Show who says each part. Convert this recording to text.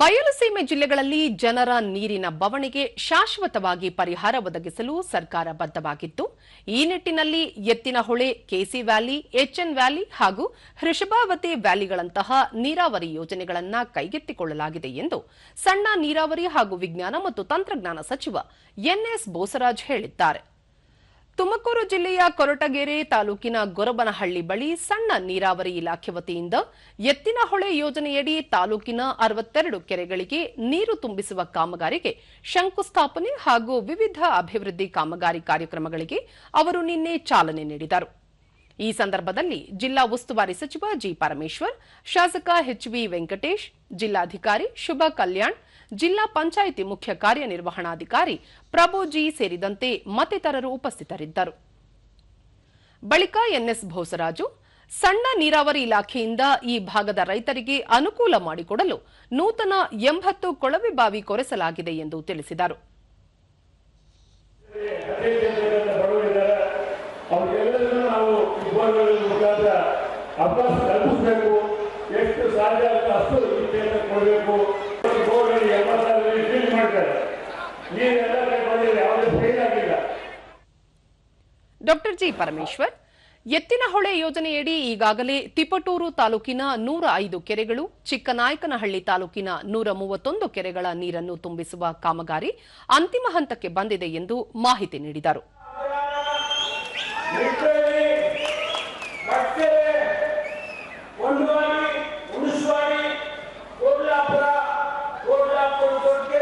Speaker 1: ಬಯಲುಸೀಮೆ ಜಿಲ್ಲೆಗಳಲ್ಲಿ ಜನರ ನೀರಿನ ಬವಣೆಗೆ ಶಾಶ್ವತವಾಗಿ ಪರಿಹಾರ ಒದಗಿಸಲು ಸರ್ಕಾರ ಬದ್ಧವಾಗಿತ್ತು. ಈ ನಿಟ್ಟಿನಲ್ಲಿ Ettinahole KC valley HN valley ಹಾಗೂ ಹೃಷಭಾವತಿ ವ್ಯಾಲಿಗಳಂತಹ ನೀರಾವರಿ ಯೋಜನೆಗಳನ್ನು ಕೈಗೆತ್ತಿಕೊಳ್ಳಲಾಗಿದೆ ಎಂದು ಸಣ್ಣ ನೀರಾವರಿ ಹಾಗೂ ವಿಜ್ಞಾನ ಮತ್ತು ತಂತ್ರಜ್ಞಾನ ಸಚಿವ ಎನ್ಎಸ್ ಬೋಸರಾಜ್ ಹೇಳಿದ್ದಾರೆ. ತುಮಕೂರು ಜಿಲ್ಲೆಯ ಕೊರಟಗೆರೆ ತಾಲೂಕಿನ ಗೊರಬನಹಳ್ಳಿ ಬಳಿ ಸಣ್ಣ ನೀರಾವರಿ ಇಲಾಖೆ ವತಿಯಿಂದ ಎತ್ತಿನಹೊಳೆ ಯೋಜನೆಯಡಿ ತಾಲೂಕಿನ ಅರವತ್ತೆರಡು ಕೆರೆಗಳಿಗೆ ನೀರು ತುಂಬಿಸುವ ಕಾಮಗಾರಿಗೆ ಶಂಕುಸ್ಥಾಪನೆ ಹಾಗೂ ವಿವಿಧ ಅಭಿವೃದ್ಧಿ ಕಾಮಗಾರಿ ಕಾರ್ಯಕ್ರಮಗಳಿಗೆ ಅವರು ನಿನ್ನೆ ಚಾಲನೆ ನೀಡಿದರು. ಈ ಸಂದರ್ಭದಲ್ಲಿ ಜಿಲ್ಲಾ ಉಸ್ತುವಾರಿ ಸಚಿವ ಜಿ ಪರಮೇಶ್ವರ್, ಶಾಸಕ ಎಚ್ವಿ ವೆಂಕಟೇಶ್, ಜಿಲ್ಲಾಧಿಕಾರಿ ಶುಭ ಕಲ್ಯಾಣ್ ಜಿಲ್ಲಾ ಪಂಚಾಯಿತಿ ಮುಖ್ಯ ಕಾರ್ಯನಿರ್ವಹಣಾಧಿಕಾರಿ ಪ್ರಭುಜಿ ಸೇರಿದಂತೆ ಮತ್ತಿತರರು ಉಪಸ್ಥಿತರಿದ್ದರು. ಬಳಿಕ ಎನ್ಎಸ್ ಭೋಸರಾಜು, ಸಣ್ಣ ನೀರಾವರಿ ಇಲಾಖೆಯಿಂದ ಈ ಭಾಗದ ರೈತರಿಗೆ ಅನುಕೂಲ ಮಾಡಿಕೊಡಲು ನೂತನ ಎಂಬತ್ತು ಕೊಳವೆ ಬಾವಿ ಕೊರೆಸಲಾಗಿದೆ ಎಂದು ತಿಳಿಸಿದರು.
Speaker 2: ಅವಕಾಶ ಕಲ್ಪಿಸಬೇಕು
Speaker 1: ಡಾಕ್ಟರ್ ಜಿ ಪರಮೇಶ್ವರ್ ಎತ್ತಿನಹೊಳೆ ಯೋಜನೆಯಡಿ ಈಗಾಗಲೇ ತಿಪಟೂರು ತಾಲೂಕಿನ ನೂರ ಐದು ಕೆರೆಗಳು, ಚಿಕ್ಕನಾಯಕನಹಳ್ಳಿ ತಾಲೂಕಿನ ನೂರ ಮೂವತ್ತೊಂದು ಕೆರೆಗಳ ನೀರನ್ನು ತುಂಬಿಸುವ ಕಾಮಗಾರಿ ಅಂತಿಮ ಹಂತಕ್ಕೆ ಬಂದಿದೆ ಎಂದು ಮಾಹಿತಿ ನೀಡಿದರು.
Speaker 2: ಉಂಡುವಾಡಿ ಉಣುಸ್ವಾಡಿ ಕೋಡ್ಲಾಪುರ ಕೋಟೆ